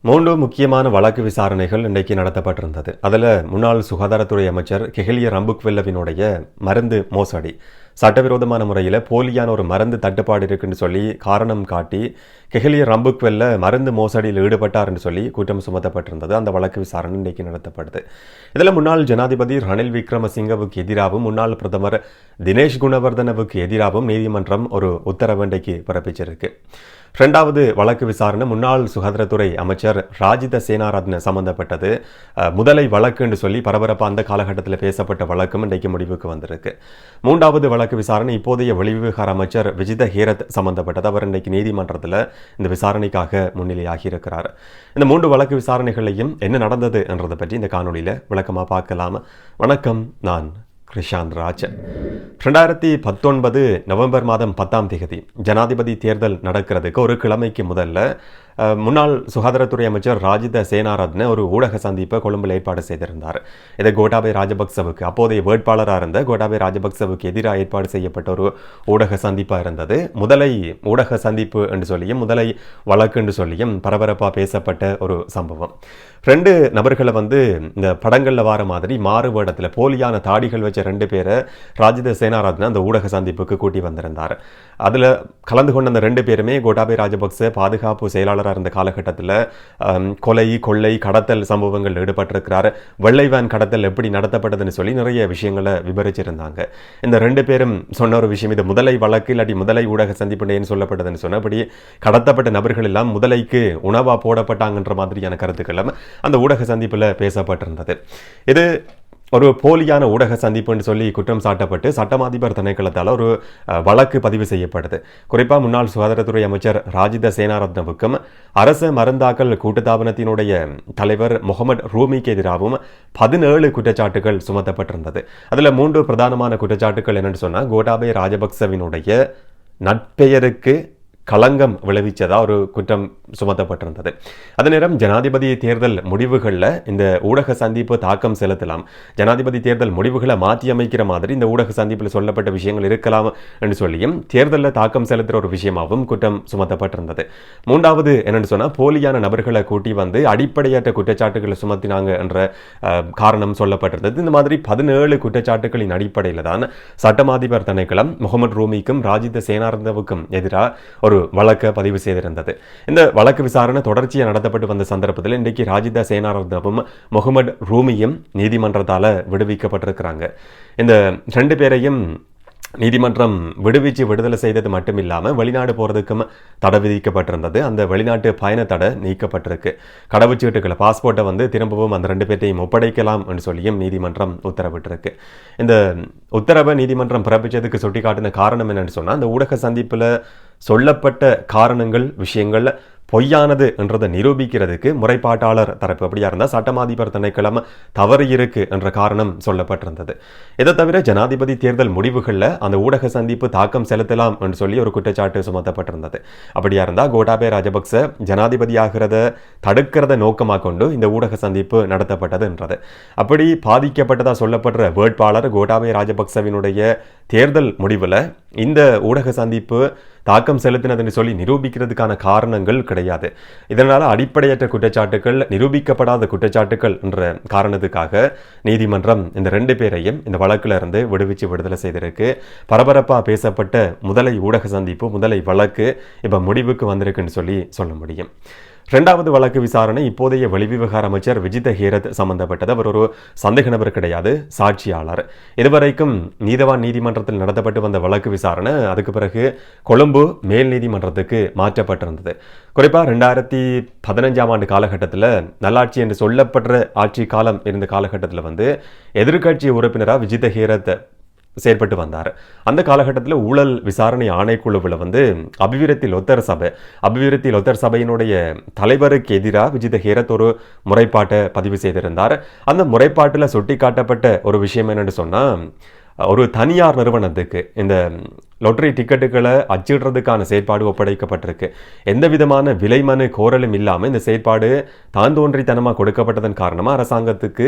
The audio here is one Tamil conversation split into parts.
மூன்று முக்கியமான வழக்கு விசாரணைகள் இன்றைக்கு நடத்தப்பட்டிருந்தது. அதில் முன்னாள் சுகாதாரத்துறை அமைச்சர் கெஹலிய ரம்புக்வெல்லவினுடைய மருந்து மோசடி சட்டவிரோதமான முறையில் போலியான ஒரு மருந்து தட்டுப்பாடு இருக்குன்னு சொல்லி காரணம் காட்டி கெஹலிய ரம்புக்வெல்ல மருந்து மோசடியில் ஈடுபட்டார்னு சொல்லி குற்றம் சுமத்தப்பட்டிருந்தது. அந்த வழக்கு விசாரணை இன்றைக்கு நடத்தப்படுது. இதில் முன்னாள் ஜனாதிபதி ரணில் விக்ரமசிங்கவுக்கு எதிராகவும் முன்னாள் பிரதமர் தினேஷ் குணவர்தனவுக்கு எதிராகவும் நீதிமன்றம் ஒரு உத்தரவு இன்றைக்கு பிறப்பிச்சிருக்கு. ரெண்டாவது வழக்கு விசாரணை முன்னாள் சுகாதாரத்துறை அமைச்சர் ராஜித சேனாரத்ன சம்பந்தப்பட்டது. முதலை வழக்குன்னு சொல்லி பரபரப்பாக அந்த காலகட்டத்தில் பேசப்பட்ட வழக்கும் இன்றைக்கு முடிவுக்கு வந்திருக்கு. மூன்றாவது வழக்கு வழக்கு விசாரணை இப்போதைய வெளிவிவகார அமைச்சர் விஜித ஹேரத் சம்பந்தப்பட்டது. அவர் இன்றைக்கு நீதிமன்றத்தில் இந்த விசாரணைக்காக முன்னிலையாகி இருக்கிறார் இந்த மூன்று வழக்கு விசாரணைகளையும் என்ன நடந்தது என்றதை பற்றி இந்த காணொலியில் விளக்கமாக பார்க்கலாம். வணக்கம் நான் கிருஷாந்த் ராஜ். ரெண்டாயிரத்தி பத்தொன்பது நவம்பர் மாதம் பத்தாம் தேதி ஜனாதிபதி தேர்தல் நடக்கிறதுக்கு ஒரு கிழமைக்கு முதல்ல முன்னாள் சுகாதாரத்துறை அமைச்சர் ராஜித சேனாரத்ன ஒரு ஊடக சந்திப்பை கொழும்பில் ஏற்பாடு செய்திருந்தார். இதை கோட்டாபய ராஜபக்சவுக்கு அப்போதைய வேட்பாளராக இருந்த கோட்டாபய ராஜபக்சவுக்கு எதிராக ஏற்பாடு செய்யப்பட்ட ஒரு ஊடக சந்திப்பாக இருந்தது. முதலை ஊடக சந்திப்பு என்று சொல்லியும் முதலை வழக்கு என்று சொல்லியும் பரபரப்பாக பேசப்பட்ட ஒரு சம்பவம். ரெண்டு நபர்களை வந்து இந்த படங்களில் வர மாதிரி மாறு வேடத்தில் போலியான தாடிகள் வச்ச ரெண்டு பேரை ராஜித சேனாரத்ன அந்த ஊடக சந்திப்புக்கு கூட்டி வந்திருந்தார். அதில் கலந்து கொண்ட அந்த ரெண்டு பேருமே கோட்டாபய ராஜபக்ச பாதுகாப்பு செயலாளர் செயலாளராக இருந்த காலகட்டத்தில். கொலை கொள்ளை கடத்தல் சம்பவங்கள் ஈடுபட்டிருக்கிறார். வெள்ளை வேன் கடத்தல் எப்படி நடத்தப்பட்டதுன்னு சொல்லி நிறைய விஷயங்களை விவரிச்சிருந்தாங்க. இந்த ரெண்டு பேரும் சொன்ன ஒரு விஷயம் இது முதலை வழக்கு இல்லாட்டி முதலை ஊடக சந்திப்புன்னு சொல்லப்பட்டதுன்னு சொன்னபடி கடத்தப்பட்ட நபர்கள் எல்லாம் முதலைக்கு உணவா போடப்பட்டாங்கன்ற மாதிரியான கருத்துக்களும் அந்த ஊடக சந்திப்பில் பேசப்பட்டிருந்தது. இது ஒரு போலியான ஊடக சந்திப்புன்னு சொல்லி குற்றம் சாட்டப்பட்டு சட்டமாதிபர் திணைக்களத்தால் ஒரு வழக்கு பதிவு செய்யப்படுது குறிப்பாக முன்னாள் சுகாதாரத்துறை அமைச்சர் ராஜித சேனாரத்னவுக்கும் அரச மருந்தாக்கல் கூட்டுத்தாபனத்தினுடைய தலைவர் முகமது ரூமிக்கு எதிராகவும் பதினேழு குற்றச்சாட்டுகள் சுமத்தப்பட்டிருந்தது. அதில் மூன்று பிரதானமான குற்றச்சாட்டுகள் என்னென்னு சொன்னால் கோட்டாபய ராஜபக்சவினுடைய நட்பெயருக்கு களங்கம் விளைவித்ததாக ஒரு குற்றம் சுமத்தப்பட்டிருந்தது. அதே நேரம் ஜனாதிபதி தேர்தல் முடிவுகளில் இந்த ஊடக சந்திப்பு தாக்கம் செலுத்தலாம். ஜனாதிபதி தேர்தல் முடிவுகளை மாற்றி அமைக்கிற மாதிரி இந்த ஊடக சந்திப்பில் சொல்லப்பட்ட விஷயங்கள் இருக்கலாம் என்று சொல்லியும் தேர்தலில் தாக்கம் செலுத்துகிற ஒரு விஷயமாகவும் குற்றம் சுமத்தப்பட்டிருந்தது. மூன்றாவது என்னென்னு சொன்னால் போலியான நபர்களை கூட்டி வந்து அடிப்படையற்ற குற்றச்சாட்டுகளை சுமத்தினாங்க என்ற காரணம் சொல்லப்பட்டிருந்தது. இந்த மாதிரி பதினேழு குற்றச்சாட்டுகளின் அடிப்படையில் தான் சட்டமாதிபர் திணைக்களம் முகமது ரூமிக்கும் ராஜித சேனார்ந்தவுக்கும் எதிராக ஒரு வழக்கை பதிவு செய்திருந்தது. இந்த வழக்கு விசாரணை தொடர்ச்சியாக நடத்தப்பட்டு வந்த சந்தர்ப்பத்தில் இன்றைக்கு ராஜிதா சேனாரந்தவும் முகமது ரூமியும் நீதிமன்றத்தால் விடுவிக்கப்பட்டிருக்கிறாங்க. இந்த ரெண்டு பேரையும் நீதிமன்றம் விடுவிச்சு விடுதலை செய்தது மட்டும் இல்லாமல் வெளிநாடு போகிறதுக்கும் தடை விதிக்கப்பட்டிருந்தது. அந்த வெளிநாட்டு பயண தடை நீக்கப்பட்டிருக்கு. கடவுச்சீட்டுகளை பாஸ்போர்ட்டை வந்து திரும்பவும் அந்த ரெண்டு பேர்த்தையும் ஒப்படைக்கலாம் என்று சொல்லியும் நீதிமன்றம் உத்தரவிட்டிருக்கு. இந்த உத்தரவை நீதிமன்றம் பிறப்பிச்சதுக்கு சுட்டிக்காட்டின காரணம் என்னென்னு சொன்னால் அந்த ஊடக சந்திப்பில் சொல்லப்பட்ட காரணங்கள் விஷயங்கள் பொய்யானது என்றதை நிரூபிக்கிறதுக்கு முறைப்பாட்டாளர் தரப்பு அப்படியா இருந்தால் சட்டமாதிபர் திணைக்கிழமை தவறு இருக்கு என்ற காரணம் சொல்லப்பட்டிருந்தது. இதை தவிர ஜனாதிபதி தேர்தல் முடிவுகளில் அந்த ஊடக சந்திப்பு தாக்கம் செலுத்தலாம் என்று சொல்லி ஒரு குற்றச்சாட்டு சுமத்தப்பட்டிருந்தது. அப்படியா இருந்தால் கோட்டாபே ராஜபக்ச ஜனாதிபதி ஆகிறத தடுக்கிறத நோக்கமாக கொண்டு இந்த ஊடக சந்திப்பு நடத்தப்பட்டது என்றது. அப்படி பாதிக்கப்பட்டதாக சொல்லப்படுற வேட்பாளர் கோட்டாபே ராஜபக்சவினுடைய தேர்தல் முடிவில் இந்த ஊடக சந்திப்பு தாக்கம் செலுத்தினதுன்னு சொல்லி நிரூபிக்கிறதுக்கான காரணங்கள் கிடையாது. இதனால் அடிப்படையற்ற குற்றச்சாட்டுகள் நிரூபிக்கப்படாத குற்றச்சாட்டுகள் என்ற காரணத்துக்காக நீதிமன்றம் இந்த ரெண்டு பேரையும் இந்த வழக்குல இருந்து விடுவிச்சு விடுதலை செய்திருக்கு. பரபரப்பாக பேசப்பட்ட முதலை ஊடக சந்திப்பு முதலை வழக்கு இப்போ முடிவுக்கு வந்திருக்குன்னு சொல்லி சொல்ல முடியும். ரெண்டாவது வழக்கு விசாரணை இப்போதைய வெளிவிவகார அமைச்சர் விஜித ஹேரத் சம்பந்தப்பட்டது. அவர் ஒரு சந்தேக நபர் கிடையாது சாட்சியாளர். இதுவரைக்கும் நீதவான் நீதிமன்றத்தில் நடத்தப்பட்டு வந்த வழக்கு விசாரணை அதுக்கு பிறகு கொழும்பு மேல் நீதிமன்றத்துக்கு மாற்றப்பட்டிருந்தது. குறிப்பாக ரெண்டாயிரத்தி பதினஞ்சாம் ஆண்டு காலகட்டத்தில் நல்லாட்சி என்று சொல்லப்படுற ஆட்சி காலம் இருந்த காலகட்டத்தில் வந்து எதிர்க்கட்சி உறுப்பினராக விஜித ஹேரத் செயற்பட்டு வந்தார். அந்த காலகட்டத்தில் ஊழல் விசாரணை ஆணைக்குழுவில் வந்து அபிவிருத்தி லொத்தர் சபை அபிவிருத்தி லொத்தர் சபையினுடைய தலைவருக்கு எதிராக விஜித ஹேரத் ஒரு முறைப்பாட்டை பதிவு செய்திருந்தார். அந்த முறைப்பாட்டில் சுட்டிக்காட்டப்பட்ட ஒரு விஷயம் என்னென்னு சொன்னால் ஒரு தனியார் நிறுவனத்துக்கு இந்த லொட்டரி டிக்கெட்டுகளை அச்சிடுறதுக்கான செயற்பாடு ஒப்படைக்கப்பட்டிருக்கு. எந்த விதமான விலை மனு கோரலும் இல்லாமல் இந்த செயற்பாடு தான் தோன்றித்தனமாக கொடுக்கப்பட்டதன் காரணமாக அரசாங்கத்துக்கு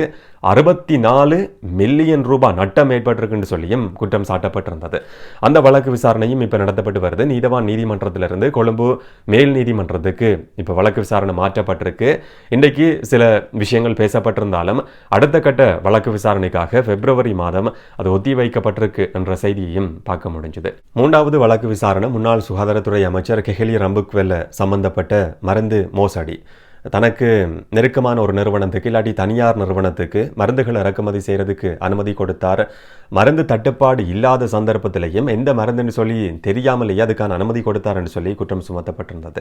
அறுபத்தி நாலு மில்லியன் ரூபாய் நட்டம் ஏற்பட்டிருக்குன்னு சொல்லியும் குற்றம் சாட்டப்பட்டிருந்தது. அந்த வழக்கு விசாரணையும் இப்போ நடத்தப்பட்டு வருது. நீதவான் நீதிமன்றத்திலிருந்து கொழும்பு மேல் நீதிமன்றத்துக்கு இப்போ வழக்கு விசாரணை மாற்றப்பட்டிருக்கு. இன்றைக்கு சில விஷயங்கள் பேசப்பட்டிருந்தாலும் அடுத்த கட்ட வழக்கு விசாரணைக்காக பிப்ரவரி மாதம் அது ஒத்தி வைக்கப்பட்டிருக்கு என்ற செய்தியையும் பார்க்க முடிஞ்சுது. மூன்றாவது வழக்கு விசாரணை முன்னாள் சுகாதாரத்துறை அமைச்சர் கெஹலி ரம்புக்வெல்ல சம்பந்தப்பட்ட மருந்து மோசடி. தனக்கு நெருக்கமான ஒரு நிறுவனத்துக்கு இல்லாட்டி தனியார் நிறுவனத்துக்கு மருந்துகளை இறக்குமதி செய்கிறதுக்கு அனுமதி கொடுத்தார். மருந்து தட்டுப்பாடு இல்லாத சந்தர்ப்பத்திலையும் எந்த மருந்துன்னு சொல்லி தெரியாமலேயே அதுக்கான அனுமதி கொடுத்தார்னு சொல்லி குற்றம் சுமத்தப்பட்டிருந்தது.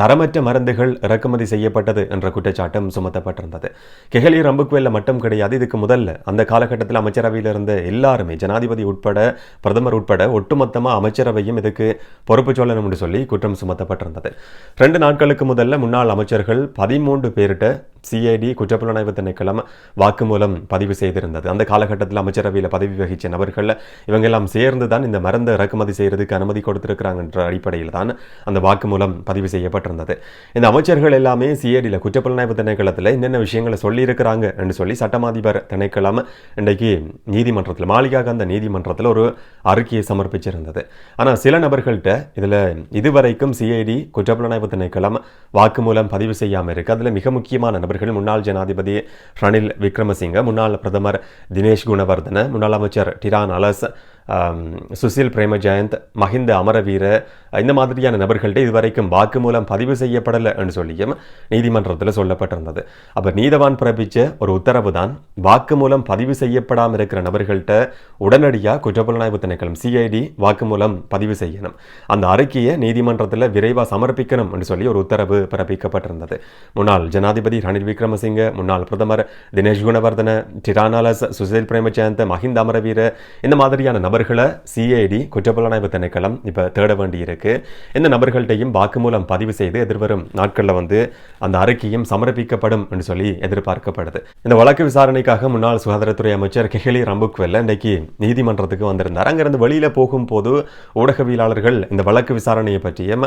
தரமற்ற மருந்துகள் இறக்குமதி செய்யப்பட்டது என்ற குற்றச்சாட்டும் சுமத்தப்பட்டிருந்தது. கெஹலி ரம்புக்வெல்ல மட்டும் கிடையாது. இதுக்கு முதல்ல அந்த காலகட்டத்தில் அமைச்சரவையில் இருந்த எல்லாருமே ஜனாதிபதி உட்பட பிரதமர் உட்பட ஒட்டுமொத்தமாக அமைச்சரவையும் இதுக்கு பொறுப்பு சொல்லணும்னு சொல்லி குற்றம் சுமத்தப்பட்டிருந்தது. ரெண்டு நாட்களுக்கு முதல்ல முன்னாள் அமைச்சர்கள் பதிமூன்று பேரிட்ட சிஐடி குற்றப்புலனாய்வு திணைக்களம் வாக்குமூலம் பதிவு செய்திருந்தது. அந்த காலகட்டத்தில் அமைச்சரவையில் பதவி வகித்த நபர்கள் இவங்கெல்லாம் சேர்ந்து தான் இந்த மருந்தை இறக்குமதி செய்யறதுக்கு அனுமதி கொடுத்திருக்கிறாங்கன்ற அடிப்படையில் தான் அந்த வாக்குமூலம் பதிவு செய்யப்பட்டிருந்தது. இந்த அமைச்சர்கள் எல்லாமே சிஐடியில் குற்றப்புலனாய்வு திணைக்களத்தில் என்னென்ன விஷயங்களை சொல்லியிருக்கிறாங்க என்று சொல்லி சட்டமாதிபர் திணைக்களம் இன்றைக்கு நீதிமன்றத்தில் மாளிகாகாந்த நீதிமன்றத்தில் ஒரு அறிக்கையை சமர்ப்பிச்சிருந்தது. ஆனால் சில நபர்கள்ட்ட இதில் இதுவரைக்கும் சிஐடி குற்றப்புலனாய்வு திணைக்களம் வாக்குமூலம் பதிவு செய்யாமல் இருக்கு. அதில் மிக முக்கியமான நபர்கள் முன்னாள் ஜனாதிபதி ரணில் விக்ரமசிங்க முன்னாள் பிரதமர் தினேஷ் குணவர்தன முன்னாள் அமைச்சர் டிரான் அலஸ் சுசில் பிரேமஜயந்த் மஹிந்த அமரவீர இந்த மாதிரியான நபர்கள்ட்ட இதுவரைக்கும் வாக்குமூலம் பதிவு செய்யப்படலை என்று சொல்லியும் நீதிமன்றத்தில் சொல்லப்பட்டிருந்தது. அப்போ நீதவான் பிறப்பிச்ச ஒரு உத்தரவு தான் வாக்குமூலம் பதிவு செய்யப்படாமல் இருக்கிற நபர்கள்ட்ட உடனடியாக குற்றப்புலனாய்வு திணைக்களம் சிஐடி வாக்குமூலம் பதிவு செய்யணும். அந்த அறிக்கையை நீதிமன்றத்தில் விரைவாக சமர்ப்பிக்கணும் என்று சொல்லி ஒரு உத்தரவு பிறப்பிக்கப்பட்டிருந்தது. முன்னாள் ஜனாதிபதி ரணில் விக்ரமசிங்க முன்னாள் பிரதமர் தினேஷ் குணவர்தன டிரானாலஸ் சுசில் பிரேமஜயந்த் மஹிந்த அமரவீர இந்த மாதிரியான நபர் நபர்களை சிஐடி குற்றப்புலனாய்வு திணைக்களம் இப்போ தேட வேண்டியிருக்கு. இந்த நபர்கள்ட்டையும் வாக்குமூலம் பதிவு செய்து எதிர்வரும் நாட்களில் வந்து அந்த அறிக்கையும் சமர்ப்பிக்கப்படும் என்று சொல்லி எதிர்பார்க்கப்படுது. இந்த வழக்கு விசாரணைக்காக முன்னாள் சுகாதாரத்துறை அமைச்சர் கெஹலி ரம்புக்வெல்ல இன்றைக்கு நீதிமன்றத்துக்கு வந்திருந்தார். அங்கிருந்து வெளியில் போகும்போது ஊடகவியலாளர்கள் இந்த வழக்கு விசாரணையை பற்றியும்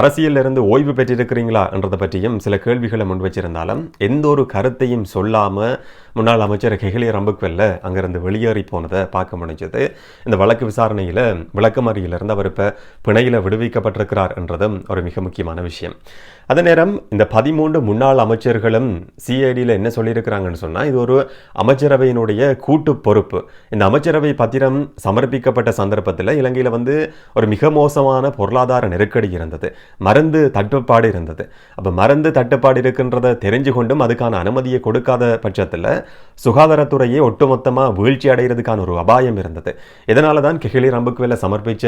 அரசியலிருந்து ஓய்வு பெற்றிருக்கிறீங்களா என்றதை பற்றியும் சில கேள்விகளை முன்வச்சிருந்தாலும் எந்த ஒரு கருத்தையும் சொல்லாமல் முன்னாள் அமைச்சர் கெஹலி ரம்புக்வெல்ல அங்கிருந்து வெளியேறி போனதை பார்க்க முடிஞ்சது. இந்த வழக்கு விசாரணையில் விளக்கமறியிலிருந்து அவர் இப்போ பிணையில் விடுவிக்கப்பட்டிருக்கிறார் என்றதும் ஒரு மிக முக்கியமான விஷயம். அதே நேரம் இந்த பதிமூன்று முன்னாள் அமைச்சர்களும் சிஐடியில் என்ன சொல்லியிருக்கிறாங்கன்னு சொன்னால் இது ஒரு அமைச்சரவையினுடைய கூட்டு பொறுப்பு. இந்த அமைச்சரவை பத்திரம் சமர்ப்பிக்கப்பட்ட சந்தர்ப்பத்தில் இலங்கையில் வந்து ஒரு மிக மோசமான பொருளாதார நெருக்கடி இருந்தது. மருந்து தட்டுப்பாடு இருந்தது. அப்போ மருந்து தட்டுப்பாடு இருக்கின்றதை தெரிஞ்சு கொண்டும் அதுக்கான அனுமதியை கொடுக்காத பட்சத்தில் சுகாதாரத்துறையே ஒட்டுமொத்தமாக வீழ்ச்சி அடைகிறதுக்கான ஒரு அபாயம் இருந்தது. அதனால தான் கெஹிலி ரம்புக்குவேல சமர்ப்பித்த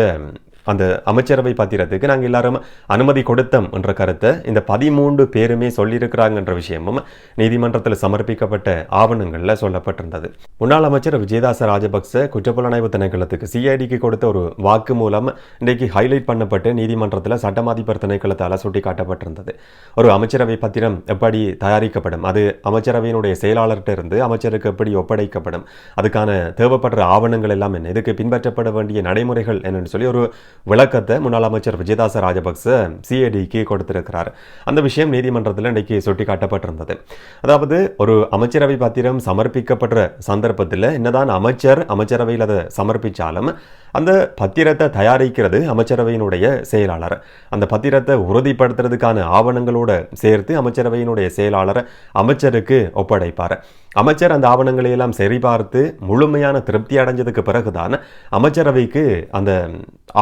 அந்த அமைச்சரவை பத்திரத்துக்கு நாங்கள் எல்லாரும் அனுமதி கொடுத்தோம் என்ற கருத்தை இந்த பதிமூன்று பேருமே சொல்லியிருக்கிறாங்கன்ற விஷயமும் நீதிமன்றத்தில் சமர்ப்பிக்கப்பட்ட ஆவணங்களில் சொல்லப்பட்டிருந்தது. முன்னாள் அமைச்சர் விஜயதாச ராஜபக்ச குற்றப்புலனாய்வு திணைக்களத்துக்கு சிஐடிக்கு கொடுத்த ஒரு வாக்கு மூலம் இன்றைக்கு ஹைலைட் பண்ணப்பட்டு நீதிமன்றத்தில் சட்டமாதிபர் திணைக்களத்தால் சுட்டி காட்டப்பட்டிருந்தது ஒரு அமைச்சரவை பத்திரம் எப்படி தயாரிக்கப்படும் அது அமைச்சரவையினுடைய செயலாளர்கிட்ட இருந்து அமைச்சருக்கு எப்படி ஒப்படைக்கப்படும் அதுக்கான தேவைப்படுற ஆவணங்கள் எல்லாம் என்ன இதுக்கு பின்பற்றப்பட வேண்டிய நடைமுறைகள் என்னன்னு சொல்லி ஒரு விளக்கத்தை முன்னாள் அமைச்சர் விஜயதாச ராஜபக்ச சிஐடிக்கு கொடுத்திருக்கிறார். அந்த விஷயம் நீதிமன்றத்தில் இன்றைக்கு சுட்டி காட்டப்பட்டிருந்தது அதாவது ஒரு அமைச்சரவை பத்திரம் சமர்ப்பிக்கப்படுற சந்தர்ப்பத்தில் என்னதான் அமைச்சர் அமைச்சரவையில் அதை சமர்ப்பித்தாலும் அந்த பத்திரத்தை தயாரிக்கிறது அமைச்சரவையினுடைய செயலாளர். அந்த பத்திரத்தை உறுதிப்படுத்துறதுக்கான ஆவணங்களோடு சேர்த்து அமைச்சரவையினுடைய செயலாளர் அமைச்சருக்கு ஒப்படைப்பார். அமைச்சர் அந்த ஆவணங்களை எல்லாம் சரிபார்த்து முழுமையான திருப்தி அடைஞ்சதுக்கு பிறகுதான் அமைச்சரவைக்கு அந்த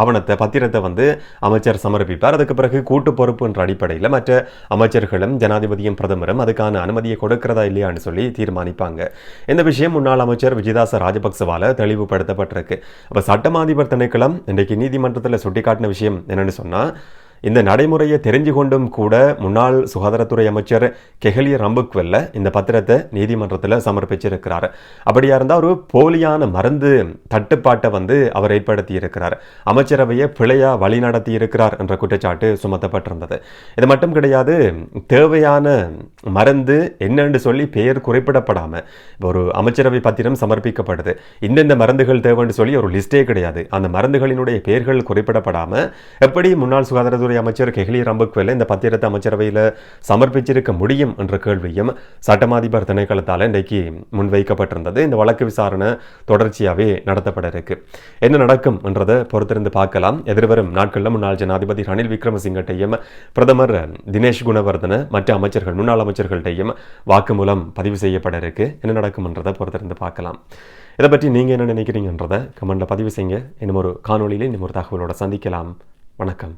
ஆவணத்தை பத்திரத்தை வந்து அமைச்சர் சமர்ப்பிப்பார். அதுக்கு பிறகு கூட்டு பொறுப்பு என்ற அடிப்படையில் மற்ற அமைச்சர்களும் ஜனாதிபதியும் பிரதமரும் அதுக்கான அனுமதியை கொடுக்கிறதா இல்லையான்னு சொல்லி தீர்மானிப்பாங்க. இந்த விஷயம் முன்னாள் அமைச்சர் விஜயதாச ராஜபக்சவால தெளிவுபடுத்தப்பட்டிருக்கு. அப்போ சட்டமாதிபர் திணைக்களம் இன்றைக்கு நீதிமன்றத்தில் சுட்டிக்காட்டின விஷயம் என்னன்னு சொன்னால் இந்த நடைமுறையை தெரிஞ்சு கொண்டும் கூட முன்னாள் சுகாதாரத்துறை அமைச்சர் கெஹலிய ரம்புக்வெல்ல இந்த பத்திரத்தை நீதிமன்றத்தில் சமர்ப்பிச்சிருக்கிறார். அப்படியா இருந்தால் ஒரு போலியான மருந்து தட்டுப்பாட்டை வந்து அவர் ஏற்படுத்தி இருக்கிறார். அமைச்சரவையை பிழையா வழிநடத்தி இருக்கிறார் என்ற குற்றச்சாட்டு சுமத்தப்பட்டிருந்தது. இது மட்டும் கிடையாது தேவையான மருந்து என்னன்னு சொல்லி பெயர் குறிப்பிடப்படாமல் இப்போ ஒரு அமைச்சரவை பத்திரம் சமர்ப்பிக்கப்படுது. இந்தந்த மருந்துகள் தேவைன்னு சொல்லி ஒரு லிஸ்டே கிடையாது. அந்த மருந்துகளினுடைய பெயர்கள் குறிப்பிடப்படாமல் எப்படி முன்னாள் சுகாதாரத்துறை அமைச்சர் கெஹ்லி ரம்புக்வெல்ல இந்த பத்திரத்தை அமைச்சரவையில் சமர்ப்பிச்சிருக்க முடியும் என்ற கேள்வியும் சட்டமாதிபர் திணைக்களத்தால் இன்றைக்கு முன்வைக்கப்பட்டிருந்தது. இந்த வழக்கு விசாரணை தொடர்ச்சியாகவே நடத்தப்பட இருக்கு. என்ன நடக்கும் என்றதை பொறுத்திருந்து பார்க்கலாம். எதிர்வரும் நாட்களில் முன்னாள் ஜனாதிபதி ரணில் விக்ரமசிங்கட்டையும் பிரதமர் தினேஷ் குணவர்தன மற்ற அமைச்சர்கள் முன்னாள் அமைச்சர்கள்ட்டையும் வாக்குமூலம் பதிவு செய்யப்பட இருக்கு. என்ன நடக்கும்ன்றதை பொறுத்திருந்து பார்க்கலாம். இதை பற்றி நீங்கள் என்ன நினைக்கிறீங்கன்றதை கமெண்ட்டில் பதிவு செய்யுங்க. இன்னும் ஒரு காணொலியில் இன்னும் ஒரு தகவலோட சந்திக்கலாம். வணக்கம்.